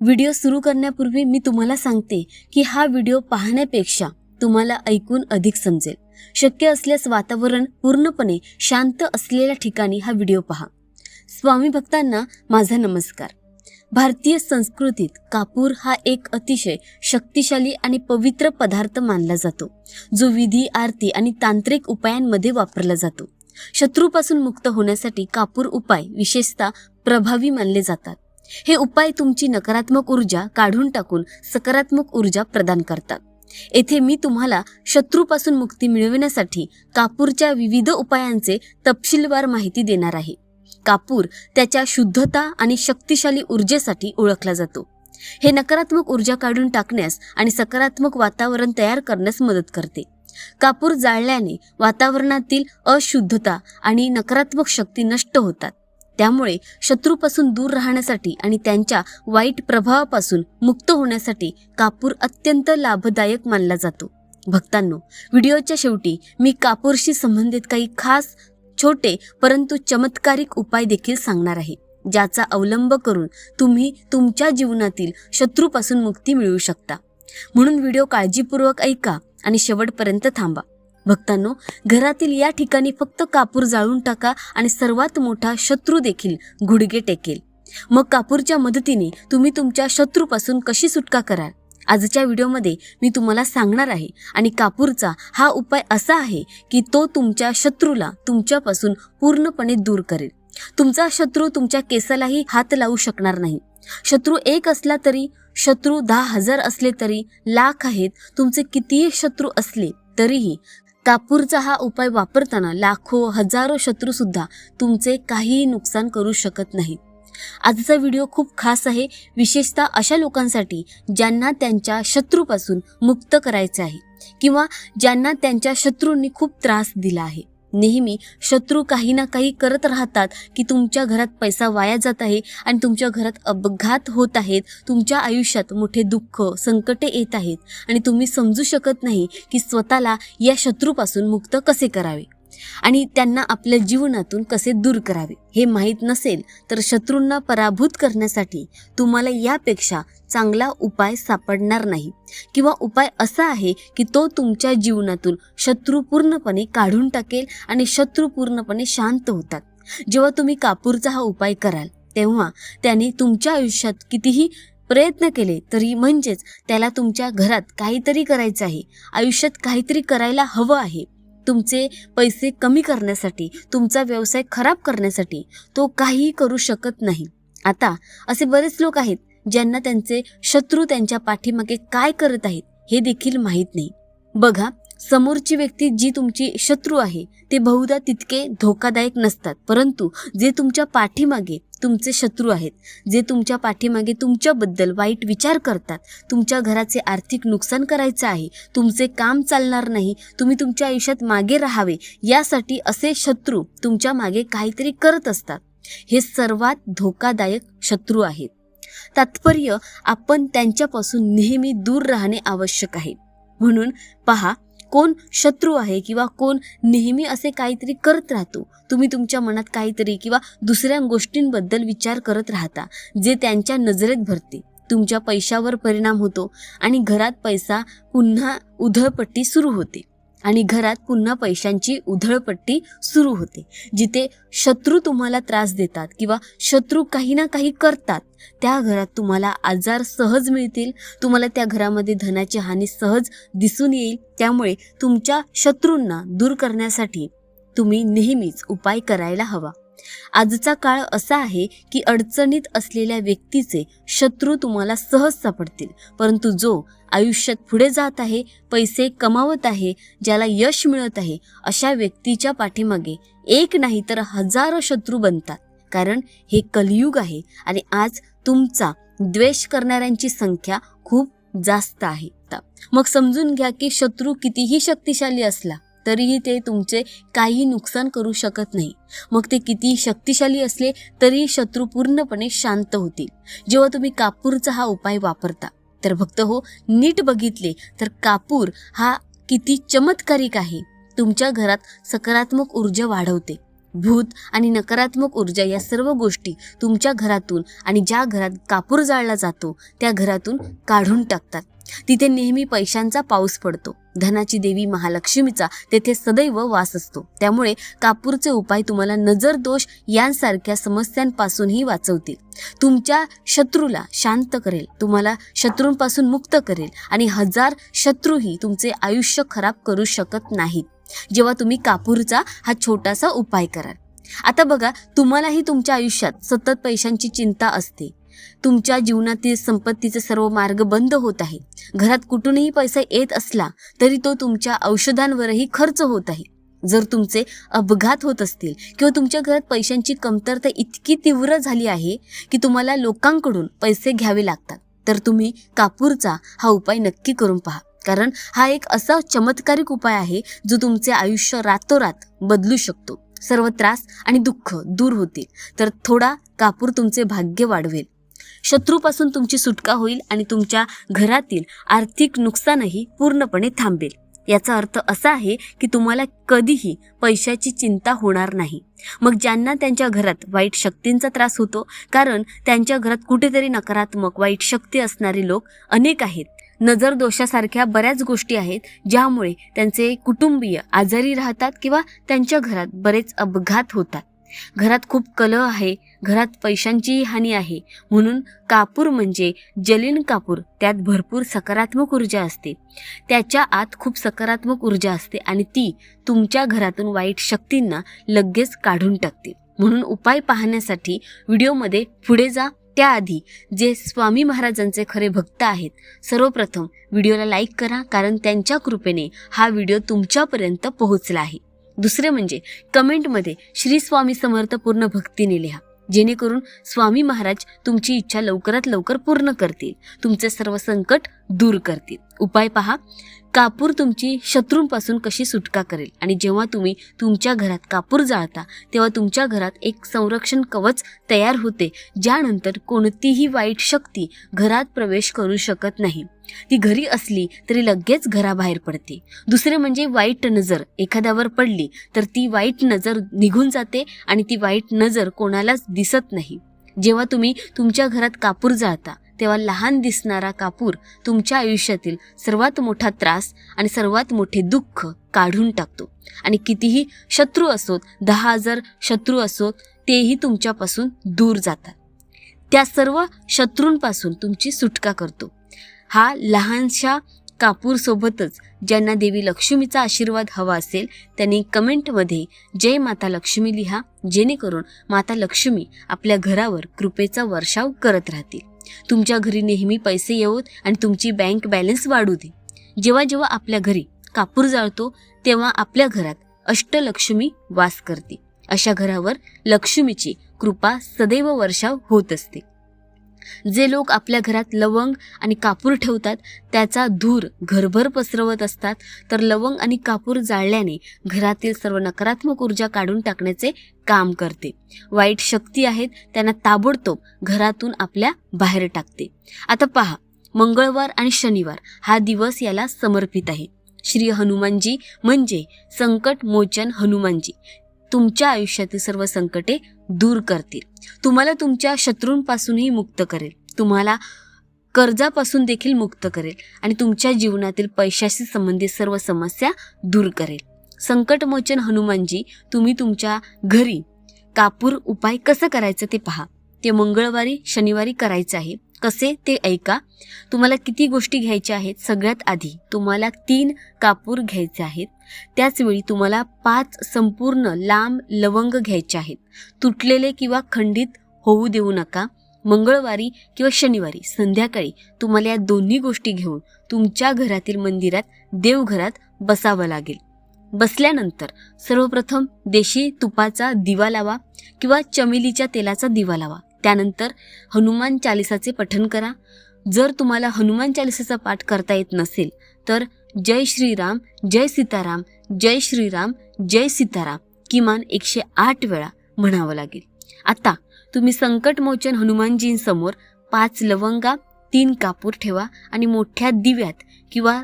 Video सुरू करण्यापूर्वी मी तुम्हाला सांगते की हा व्हिडिओ पाहण्यापेक्षा तुम्हाला ऐकून अधिक समजेल. शक्य असल्यास वातावरण पूर्णपणे शांत असलेल्या ठिकाणी हा व्हिडिओ पहा. स्वामी भक्तांना माझा नमस्कार. भारतीय संस्कृतीत कापूर हा एक अतिशय शक्तिशाली आणि पवित्र पदार्थ मानला जातो जो विधी आरती आणि तांत्रिक उपायांमध्ये वापरला जातो. शत्रूपासून मुक्त होण्यासाठी कापूर उपाय विशेषतः प्रभावी मानले जातात. हे उपाय तुमची नकारात्मक ऊर्जा काढून टाकून सकारात्मक ऊर्जा प्रदान करतात. येथे मी तुम्हाला शत्रूपासून मुक्ती मिळविण्यासाठी कापूरच्या विविध उपायांचे तपशीलवार माहिती देणार आहे. कापूर त्याच्या शुद्धता आणि शक्तिशाली ऊर्जेसाठी ओळखला जातो. हे नकारात्मक ऊर्जा काढून टाकण्यास आणि सकारात्मक वातावरण तयार करण्यास मदत करते. कापूर जाळल्याने वातावरणातील अशुद्धता आणि नकारात्मक शक्ती नष्ट होतात. त्यामुळे शत्रूपासून दूर राहण्यासाठी आणि त्यांच्या वाईट प्रभावापासून मुक्त होण्यासाठी कापूर अत्यंत लाभदायक मानला जातो. भक्तांनो व्हिडिओच्या शेवटी मी कापूरशी संबंधित काही खास छोटे परंतु चमत्कारिक उपाय देखील सांगणार आहे ज्याचा अवलंब करून तुम्ही तुमच्या जीवनातील शत्रूपासून मुक्ती मिळवू शकता. म्हणून व्हिडिओ काळजीपूर्वक ऐका आणि शेवटपर्यंत थांबा. भक्तांनो घरातील या ठिकाणी फक्त कापूर जाळून टाका आणि सर्वात मोठा शत्रू देखील गुडघे टेकेल. मग कापूरच्या मदतीने तुम्ही तुमच्या शत्रूपासून कशी सुटका कराल? आजच्या व्हिडिओमध्ये मी तुम्हाला सांगणार आहे आणि कापूरचा हा उपाय असा आहे की तो तुमच्या शत्रूला तुमच्यापासून पूर्णपणे दूर करेल. तुमचा शत्रू तुमच्या केसालाही हात लावू शकणार नाही. शत्रू एक असला तरी शत्रू दहा हजार असले तरी लाख आहेत तुमचे कितीही शत्रू असले तरीही कापूरचा हा उपाय वापरताना लाखो हजारो शत्रू सुद्धा तुमचे काहीही नुकसान करू शकत नाहीत आजचा व्हिडिओ खूप खास आहे. विशेषतः अशा लोकांसाठी ज्यांना त्यांच्या शत्रूपासून मुक्त करायचे आहे किंवा ज्यांना त्यांच्या शत्रूंनी खूप त्रास दिला आहे. नेहमी शत्रू काही ना काही करत राहतात की तुमच्या घरात पैसा वाया जात आहे आणि तुमच्या घरात अपघात होत आहेत तुमच्या आयुष्यात मोठे दुःख संकटे येत आहेत आणि तुम्ही समजू शकत नाही की स्वतःला या शत्रूपासून मुक्त कसे करावे. आणि त्यांना आपल्या जीवनातून कसे दूर करावे हे माहीत नसेल तर शत्रूंना पराभूत करण्यासाठी तुम्हाला यापेक्षा चांगला उपाय सापडणार नाही. किंवा उपाय असा आहे की तो तुमच्या जीवनातून शत्रू पूर्णपणे काढून टाकेल आणि शत्रू पूर्णपणे शांत होतात. जेव्हा तुम्ही कापूरचा हा उपाय कराल तेव्हा त्याने तुमच्या आयुष्यात कितीही प्रयत्न केले तरी म्हणजेच त्याला तुमच्या घरात काहीतरी करायचं आहे. आयुष्यात काहीतरी करायला हवं आहे. तुमचे पैसे कमी करण्यासाठी तुमचा व्यवसाय खराब करण्यासाठी तो काहीही करू शकत नाही. आता असे बरेच लोक आहेत ज्यांना त्यांचे शत्रू त्यांच्या पाठीमागे काय करत आहेत हे देखील माहीत नाही. बघा समोरची व्यक्ती जी तुमची शत्रू आहे ते बहुधा तितके धोकादायक नसतात परंतु जे तुमच्या पाठीमागे तुमचे शत्रू आहेत जे तुमच्या पाठीमागे तुमच्याबद्दल वाईट विचार करतात. तुमच्या घराचे आर्थिक नुकसान करायचं आहे तुमचे काम चालणार नाही तुम्ही तुमच्या आयुष्यात मागे राहावे यासाठी असे शत्रू तुमच्या मागे काहीतरी करत असतात. हे सर्वात धोकादायक शत्रू आहेत. तात्पर्य आपण त्यांच्यापासून नेहमी दूर राहणे आवश्यक आहे. म्हणून पहा कोण शत्रू आहे किंवा कोण नेहमी असे काहीतरी करत राहतो तुम्ही तुमच्या मनात काहीतरी किंवा दुसऱ्या गोष्टींबद्दल विचार करत राहता जे त्यांच्या नजरेत भरते. तुमच्या पैशावर परिणाम होतो आणि घरात पैसा पुन्हा उधळपट्टी सुरू होते. आणि घरात पुन्हा पैशांची उधळपट्टी सुरू होते. जिथे शत्रू तुम्हाला त्रास देतात किंवा शत्रू काही ना काही करतात त्या घरात तुम्हाला आजार सहज मिळतील तुम्हाला त्या घरामध्ये धनाची हानी सहज दिसून येईल. त्यामुळे तुमच्या शत्रूंना दूर करण्यासाठी तुम्ही नेहमीच उपाय करायला हवा. आजचा काळ असा आहे की अडचणीत असलेल्या व्यक्तीचे शत्रू तुम्हाला सहज सापडतील. परंतु जो आयुष्यात पुढे जात आहे पैसे कमावत आहे ज्याला यश मिळत आहे अशा व्यक्तीच्या पाठीमागे एक नाही तर हजारो शत्रू बनतात. कारण हे कलियुग आहे आणि आज तुमचा द्वेष करणाऱ्यांची संख्या खूप जास्त आहे. मग समजून घ्या की शत्रू कितीही शक्तिशाली असला तरीही ते तुमचे काही नुकसान करू शकत नाही. मग ते कितीही शक्तिशाली असले तरी शत्रू पूर्णपणे शांत होतील. जेव्हा तुम्ही कापूरचा हा उपाय वापरता तर भक्त हो नीट बघितले तर कापूर हा किती चमत्कारिक आहे. तुमच्या घरात सकारात्मक ऊर्जा वाढवते. भूत आणि नकारात्मक ऊर्जा या सर्व गोष्टी तुमच्या घरातून आणि ज्या घरात कापूर जाळला जातो त्या घरातून काढून टाकतात. तिथे नेहमी पैशांचा पाऊस पडतो. धनाची देवी महालक्ष्मीचा तेथे सदैव वास असतो. त्यामुळे कापूरचे उपाय तुम्हाला नजर दोष यांसारख्या समस्यांपासूनही वाचवतील. तुमच्या शत्रूला शांत करेल. तुम्हाला शत्रूंपासून मुक्त करेल आणि हजार शत्रूही तुमचे आयुष्य खराब करू शकत नाहीत. जेव्हा तुम्ही कापूरचा हा छोटासा उपाय कराल. आता बघा तुम्हालाही तुमच्या आयुष्यात सतत पैशांची चिंता असते. तुमच्या जीवनातील संपत्तीचे सर्व मार्ग बंद होत आहे. घरात कुठूनही पैसा येत असला तरी तो तुमच्या औषधांवरही खर्च होत आहे. जर तुमचे अपघात होत असतील किंवा तुमच्या घरात पैशांची कमतरता इतकी तीव्र झाली आहे की तुम्हाला लोकांकडून पैसे घ्यावे लागतात तर तुम्ही कापूरचा हा उपाय नक्की करून पहा. कारण हा एक असा चमत्कारिक उपाय आहे जो तुमचे आयुष्य रातोरात बदलू शकतो. सर्व त्रास आणि दुःख दूर होतील. तर थोडा कापूर तुमचे भाग्य वाढवेल. शत्रूपासून तुमची सुटका होईल आणि तुमच्या घरातील आर्थिक नुकसानही पूर्णपणे थांबेल. याचा अर्थ असा आहे की तुम्हाला कधीही पैशाची चिंता होणार नाही. मग ज्यांना त्यांच्या घरात वाईट शक्तींचा त्रास होतो कारण त्यांच्या घरात कुठेतरी नकारात्मक वाईट शक्ती असणारे लोक अनेक आहेत. नजर दोषासारख्या बऱ्याच गोष्टी आहेत ज्यामुळे त्यांचे कुटुंबीय आजारी राहतात किंवा त्यांच्या घरात बरेच अपघात होतात. घरात खूप कलह आहे घरात पैशांचीही हानी आहे. म्हणून कापूर म्हणजे जलीन कापूर त्यात भरपूर सकारात्मक ऊर्जा असते. त्याच्या आत खूप सकारात्मक ऊर्जा असते आणि ती तुमच्या घरातून वाईट शक्तींना लगेच काढून टाकते. म्हणून उपाय पाहण्यासाठी व्हिडिओमध्ये पुढे जा. त्याआधी जे स्वामी महाराजांचे खरे भक्त आहेत सर्वप्रथम व्हिडिओला लाईक करा कारण त्यांच्या कृपेने हा व्हिडिओ तुमच्यापर्यंत पोहोचला आहे. दुसरे म्हणजे कमेंटमध्ये श्री स्वामी समर्थ पूर्ण भक्तीने लिहा. जेणेकरून स्वामी महाराज तुमची इच्छा लवकरात लवकर पूर्ण करतील. तुमचे सर्व संकट दूर करतील. उपाय पहा. कापूर तुमची शत्रूंपासून कशी सुटका करेल? आणि जेव्हा तुम्ही तुमच्या घरात कापूर जाळता तेव्हा तुमच्या घरात एक संरक्षण कवच तयार होते ज्यानंतर कोणतीही वाईट शक्ती घरात प्रवेश करू शकत नाही. ती घरी असली तरी लगेच घराबाहेर पडते. दुसरे म्हणजे वाईट नजर. एखाद्यावर पडली तर ती वाईट नजर निघून जाते आणि ती वाईट नजर कोणालाच दिसत नाही. जेव्हा तुम्ही तुमच्या घरात कापूर जाळता तेव्हा लहान दिसणारा कापूर तुमच्या आयुष्यातील सर्वात मोठा त्रास आणि सर्वात मोठे दुःख काढून टाकतो. आणि कितीही शत्रू असोत दहा हजार शत्रू असोत तेही तुमच्यापासून दूर जातात. त्या सर्व शत्रूंपासून तुमची सुटका करतो. हा लहानशा कापूरसोबतच ज्यांना देवी लक्ष्मीचा आशीर्वाद हवा असेल त्यांनी कमेंटमध्ये जय माता लक्ष्मी लिहा जेणेकरून माता लक्ष्मी आपल्या घरावर कृपेचा वर्षाव करत राहतील. तुमच्या घरी नेहमी पैसे येऊत आणि तुमची बँक बॅलन्स वाढू दे. जेव्हा जेव्हा आपल्या घरी कापूर जाळतो तेव्हा आपल्या घरात अष्टलक्ष्मी वास करते. अशा घरावर लक्ष्मीची कृपा सदैव वर्षाव होत असते. जे लोक आपल्या घरात लवंग आणि कापूर ठेवतात त्याचा धूर घरभर पसरवत असतात तर लवंग आणि कापूर जाळल्याने घरातील सर्व नकारात्मक ऊर्जा काढून टाकण्याचे काम करते. वाईट शक्ती आहेत त्यांना ताबडतोब घरातून आपल्या बाहेर टाकते. आता पहा मंगळवार आणि शनिवार हा दिवस याला समर्पित आहे. श्री हनुमानजी म्हणजे संकट मोचन हनुमानजी. तुमच्या आयुष्यातील सर्व संकटे दूर करतील. तुम्हाला तुमच्या शत्रूंपासूनही मुक्त करेल. तुम्हाला कर्जापासून देखील मुक्त करेल आणि तुमच्या जीवनातील पैशाशी संबंधित सर्व समस्या दूर करेल. संकटमोचन हनुमानजी तुम्ही तुमच्या घरी कापूर उपाय कसं करायचं ते पहा. ते मंगळवारी शनिवारी करायचं आहे. कसे ते ऐका. तुम्हाला किती गोष्टी घ्यायच्या आहेत? सगळ्यात आधी तुम्हाला तीन कापूर घ्यायचे आहेत. त्याचवेळी तुम्हाला पाच संपूर्ण लांब लवंग घ्यायचे आहेत. तुटलेले किंवा खंडित होऊ देऊ नका. मंगळवारी किंवा शनिवारी संध्याकाळी तुम्हाला या दोन्ही गोष्टी घेऊन तुमच्या घरातील मंदिरात देवघरात बसावं लागेल. बसल्यानंतर सर्वप्रथम देशी तुपाचा दिवा लावा किंवा चमेलीच्या तेलाचा दिवा लावा. त्यानंतर हनुमान चालिसाचे पठण करा. जर तुम्हाला हनुमान चालिसाचा पाठ करता येत नसेल तर जय श्रीराम जय सीताराम जय श्रीराम जय सीताराम किमान एकशे आठ वेळा म्हणावं लागेल. आता तुम्ही संकटमोचन हनुमानजींसमोर पाच लवंगा तीन कापूर ठेवा आणि मोठ्या दिव्यात किंवा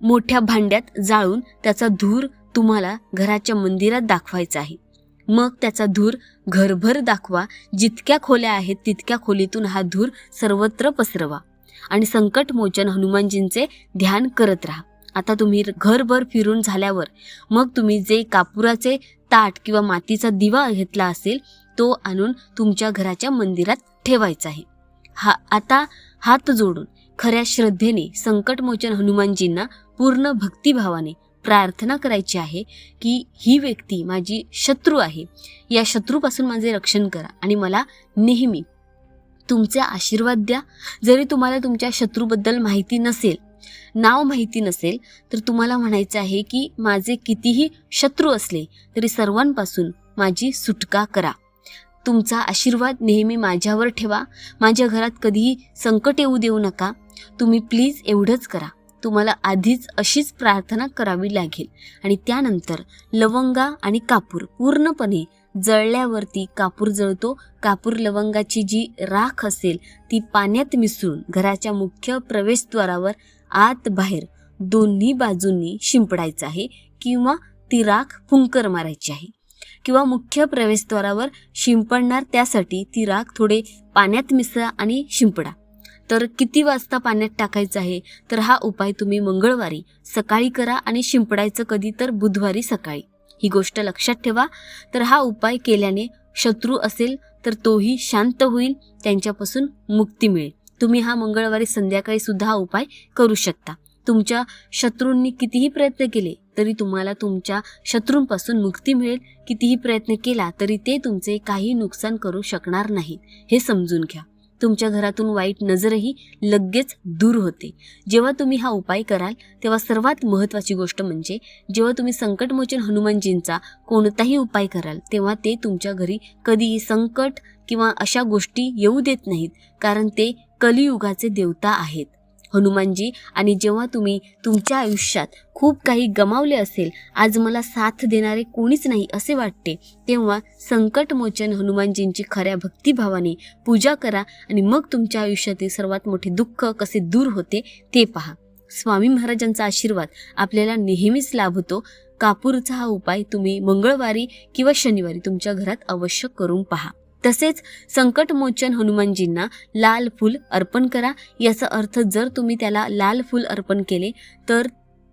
मोठ्या भांड्यात जाळून त्याचा धूर तुम्हाला घराच्या मंदिरात दाखवायचा आहे. मग त्याचा धूर घरभर दाखवा. जितक्या खोल्या आहेत तितक्या खोलीतून हा धूर सर्वत्र पसरवा. आणि संकटमोचन हनुमानजींचे ध्यान करत राहा. आता तुम्ही घरभर फिरून झाल्यावर मग तुम्ही जे कापुराचे ताट किंवा मातीचा दिवा घेतला असेल तो आणून तुमच्या घराच्या मंदिरात ठेवायचा आहे. हा आता हात जोडून खऱ्या श्रद्धेने संकटमोचन हनुमानजींना पूर्ण भक्तिभावाने प्रार्थना करायची आहे की ही व्यक्ती माझी शत्रू आहे. या शत्रूपासून माझे रक्षण करा आणि मला नेहमी तुमचे आशीर्वाद द्या. जरी तुम्हाला तुमच्या शत्रूबद्दल माहिती नसेल नाव माहिती नसेल तर तुम्हाला म्हणायचं आहे की माझे कितीही शत्रू असले तरी सर्वांपासून माझी सुटका करा. तुमचा आशीर्वाद नेहमी माझ्यावर ठेवा. माझ्या घरात कधीही संकट येऊ देऊ नका. तुम्ही प्लीज एवढंच करा. तुम्हाला आधीच अशीच प्रार्थना करावी लागेल. आणि त्यानंतर लवंगा आणि कापूर पूर्णपणे जळल्यावरती कापूर जळतो. कापूर लवंगाची जी राख असेल ती पाण्यात मिसळून घराच्या मुख्य प्रवेशद्वारावर आत बाहेर दोन्ही बाजूंनी शिंपडायचं आहे किंवा ती राख फुंकर मारायची आहे. किंवा मुख्य प्रवेशद्वारावर शिंपडणार त्यासाठी ती राख थोडे पाण्यात मिसळा आणि शिंपडा. तर किती वाजता पाण्यात टाकायचं आहे? तर हा उपाय तुम्ही मंगळवारी सकाळी करा आणि शिंपडायचं कधी तर बुधवारी सकाळी. ही गोष्ट लक्षात ठेवा. तर हा उपाय केल्याने शत्रू असेल तर तोही शांत होईल त्यांच्यापासून मुक्ती मिळेल. तुम्ही हा मंगळवारी संध्याकाळी सुद्धा हा उपाय करू शकता. तुमच्या शत्रूंनी कितीही प्रयत्न केले तरी तुम्हाला तुमच्या शत्रूंपासून मुक्ती मिळेल. कितीही प्रयत्न केला तरी ते तुमचे काही नुकसान करू शकणार नाहीत. हे समजून घ्या. तुमच्या घरातून वाईट नजरही लगेच दूर होते. जेव्हा तुम्ही हा उपाय कराल तेव्हा सर्वात महत्त्वाची गोष्ट म्हणजे जेव्हा तुम्ही संकटमोचन हनुमानजींचा कोणताही उपाय कराल तेव्हा ते तुमच्या घरी कधीही संकट किंवा अशा गोष्टी येऊ देत नाहीत कारण ते कलियुगाचे देवता आहेत. हनुमानजी आणि जेव्हा तुम्ही तुमच्या आयुष्यात खूप काही गमावले असेल आज मला साथ देणारे कोणीच नाही असे वाटते तेव्हा संकटमोचन हनुमानजींची खऱ्या भक्तिभावाने पूजा करा आणि मग तुमच्या आयुष्यातील सर्वात मोठे दुःख कसे दूर होते ते पहा. स्वामी महाराजांचा आशीर्वाद आपल्याला नेहमीच लाभतो कापूरचा हा उपाय तुम्ही मंगळवारी किंवा शनिवारी तुमच्या घरात अवश्य करून पहा. तसेच संकटमोचन हनुमानजींना लाल फूल अर्पण करा. याचा अर्थ जर तुम्ही त्याला लाल फूल अर्पण केले तर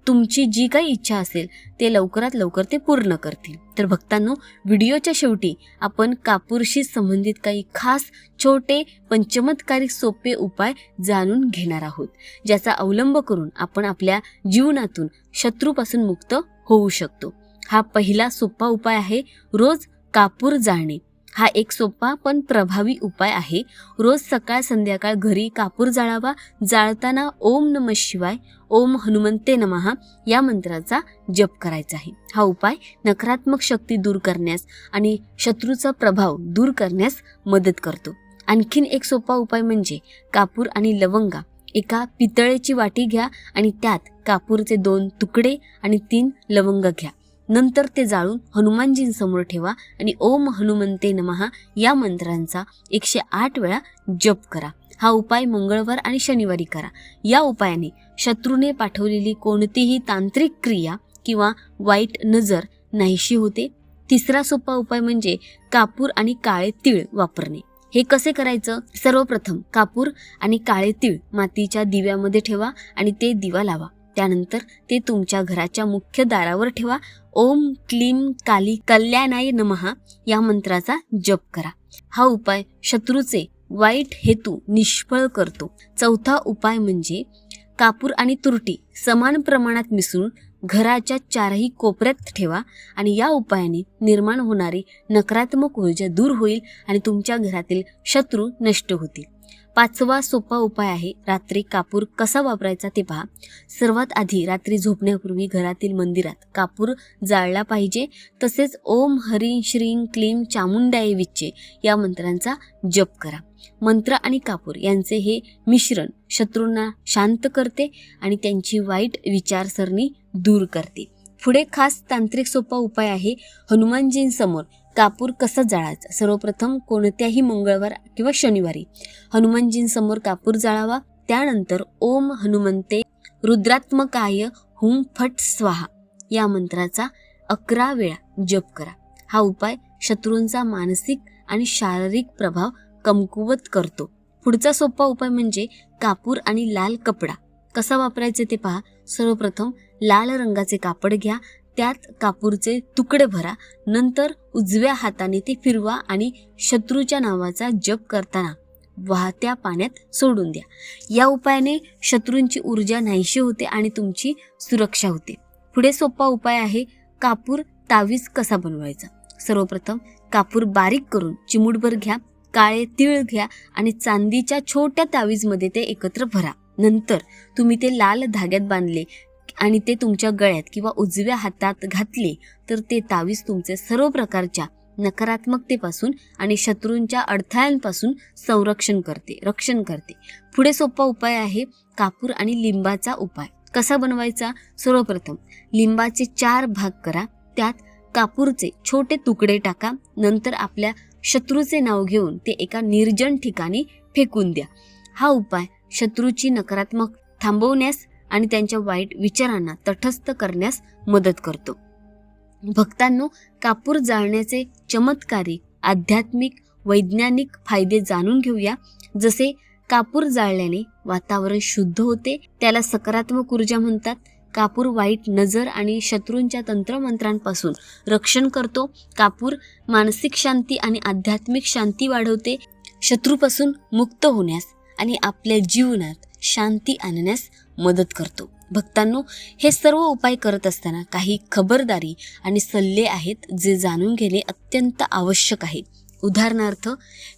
तुमची जी काही इच्छा असेल ते लवकरात लवकर ते पूर्ण करतील. तर भक्तांनो व्हिडिओच्या शेवटी आपण कापूरशी संबंधित काही खास छोटे पण चमत्कारिक सोपे उपाय जाणून घेणार आहोत ज्याचा अवलंब करून आपण आपल्या जीवनातून शत्रूपासून मुक्त होऊ शकतो. हा पहिला सोपा उपाय आहे रोज कापूर जाळणे. हा एक सोपा पण प्रभावी उपाय आहे. रोज सकाळ संध्याकाळ घरी कापूर जाळावा जाळताना ओम नम शिवाय ओम हनुमंते नमहा या मंत्राचा जप करायचा आहे. हा उपाय नकारात्मक शक्ती दूर करण्यास आणि शत्रूचा प्रभाव दूर करण्यास मदत करतो. आणखीन एक सोपा उपाय म्हणजे कापूर आणि लवंगा. एका पितळेची वाटी घ्या आणि त्यात कापूरचे दोन तुकडे आणि तीन लवंग घ्या. नंतर ते जाळून हनुमानजींसमोर ठेवा आणि ओम हनुमंते नमहा या मंत्रांचा एकशे आठ वेळा जप करा. हा उपाय मंगळवार आणि शनिवारी करा. या उपायाने शत्रूने पाठवलेली कोणतीही तांत्रिक क्रिया किंवा वाईट नजर नाहीशी होते. तिसरा सोपा उपाय म्हणजे कापूर आणि काळे तीळ वापरणे. हे कसे करायचं? सर्वप्रथम कापूर आणि काळे तीळ मातीच्या दिव्यामध्ये ठेवा आणि ते दिवा लावा. त्यानंतर ते तुमच्या घराच्या मुख्य दारावर ठेवा. ओम क्लीम काली कल्याणाय नमहा या मंत्राचा जप करा. हा उपाय शत्रूचे वाईट हेतू निष्फळ करतो. चौथा उपाय म्हणजे कापूर आणि तुरटी समान प्रमाणात मिसळून घराच्या चारही कोपऱ्यात ठेवा आणि या उपायाने निर्माण होणारी नकारात्मक ऊर्जा दूर होईल आणि तुमच्या घरातील शत्रू नष्ट होतील. पाचवा सोपा उपाय आहे रात्री कापूर कसा वापरायचा ते पहा. सर्वात आधी रात्री झोपण्यापूर्वी घरातील मंदिरात कापूर जाळला पाहिजे. तसेच ओम हरी श्रीं क्लीम चामुंडाय विच्चे या मंत्रांचा जप करा. मंत्र आणि कापूर यांचे हे मिश्रण शत्रूंना शांत करते आणि त्यांची वाईट विचारसरणी दूर करते. पुढे खास तांत्रिक सोपा उपाय आहे हनुमानजींसमोर कापूर कसा जाळायचा? सर्वप्रथम कोणत्याही मंगळवार किंवा शनिवारी हनुमानजींसमोर कापूर जाळावा. त्यानंतर ओम हनुमंते रुद्रात्मकाय हुम फट स्वाहा या मंत्राचा अकरा वेळा जप करा. हा उपाय शत्रूंचा मानसिक आणि शारीरिक प्रभाव कमकुवत करतो. पुढचा सोपा उपाय म्हणजे कापूर आणि लाल कपडा. कसा वापरायचे ते पहा. सर्वप्रथम लाल रंगाचे कापड घ्या. त्यात कापूरचे तुकडे भरा नंतर उजव्या हाताने ते फिरवा आणि शत्रूच्या नावाचा जप करताना वाहत्या पाण्यात सोडून द्या. या उपायाने शत्रूंची ऊर्जा नाहीशी होते आणि तुमची सुरक्षा होते. पुढे सोपा उपाय आहे कापूर तावीज कसा बनवायचा? सर्वप्रथम कापूर बारीक करून चिमूटभर घ्या काळे तीळ घ्या आणि चांदीच्या छोट्या तावीजमध्ये ते एकत्र भरा. नंतर तुम्ही ते लाल धाग्यात बांधले आणि ते तुमच्या गळ्यात किंवा उजव्या हातात घातले तर ते तावीज तुमचे सर्व प्रकारच्या नकारात्मकतेपासून आणि शत्रूंच्या अडथळ्यांपासून संरक्षण करते रक्षण करते. पुढे सोपा उपाय आहे कापूर आणि लिंबाचा उपाय. कसा बनवायचा? सर्वप्रथम लिंबाचे चार भाग करा. त्यात कापूरचे छोटे तुकडे टाका. नंतर आपल्या शत्रूचे नाव घेऊन ते एका निर्जन ठिकाणी फेकून द्या. हा उपाय शत्रूची नकारात्मक थांबवण्यास आणि त्यांच्या वाईट विचारांना तटस्थ करण्यास मदत करतो. भक्तांनो कापूर जाळण्याचे चमत्कारी आध्यात्मिक वैज्ञानिक फायदे जाणून घेऊया. जसे कापूर जाळल्याने वातावरण शुद्ध होते त्याला सकारात्मक ऊर्जा म्हणतात. कापूर वाईट नजर आणि शत्रूंच्या तंत्रमंत्रांपासून रक्षण करतो. कापूर मानसिक शांती आणि आध्यात्मिक शांती वाढवते शत्रूपासून मुक्त होण्यास आणि आपल्या जीवनात शांती आणण्यास मदत करतो. भक्तांनो हे सर्व उपाय करत असताना काही खबरदारी आणि सल्ले आहेत जे जाणून घेणे अत्यंत आवश्यक आहे. उदाहरणार्थ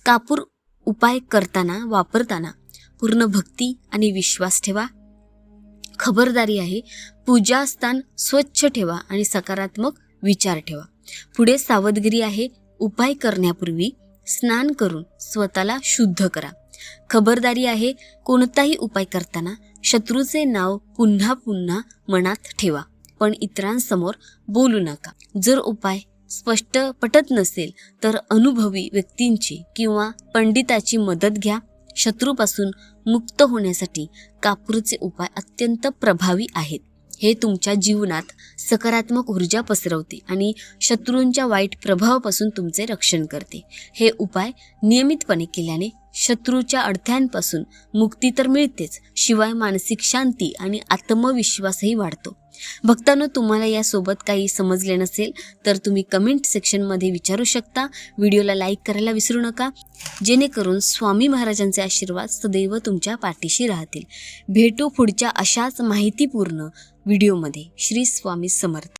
कापूर उपाय करताना वापरताना पूर्ण भक्ती आणि विश्वास ठेवा. खबरदारी आहे पूजास्थान स्वच्छ ठेवा आणि सकारात्मक विचार ठेवा. पुढे सावधगिरी आहे उपाय करण्यापूर्वी स्नान करून स्वतःला शुद्ध करा. खबरदारी आहे कोणताही उपाय करताना शत्रूचे नाव पुन्हा पुन्हा मनात ठेवा. पण इतरांसमोर बोलू नका. जर उपाय स्पष्ट पटत नसेल तर अनुभवी व्यक्तींची किंवा पंडिताची मदत घ्या. शत्रूपासून मुक्त होण्यासाठी कापूरचे उपाय अत्यंत प्रभावी आहेत. हे तुमच्या जीवनात सकारात्मक ऊर्जा पसरवते आणि शत्रूंच्या वाईट प्रभावापासून तुमचे रक्षण करते. हे उपाय नियमितपणे केल्याने शत्रूच्या अडथळ्यांपासून मुक्ती तर मिळतेच शिवाय मानसिक शांती आणि आत्मविश्वासही वाढतो. भक्तांनो तुम्हाला यासोबत काही समजले नसेल तर तुम्ही कमेंट सेक्शनमध्ये विचारू शकता. व्हिडिओला लाईक करायला विसरू नका. जेणेकरून स्वामी महाराजांचे आशीर्वाद सदैव तुमच्या पाठीशी राहतील. भेटू पुढच्या अशाच माहितीपूर्ण व्हिडिओमध्ये. श्री स्वामी समर्थ.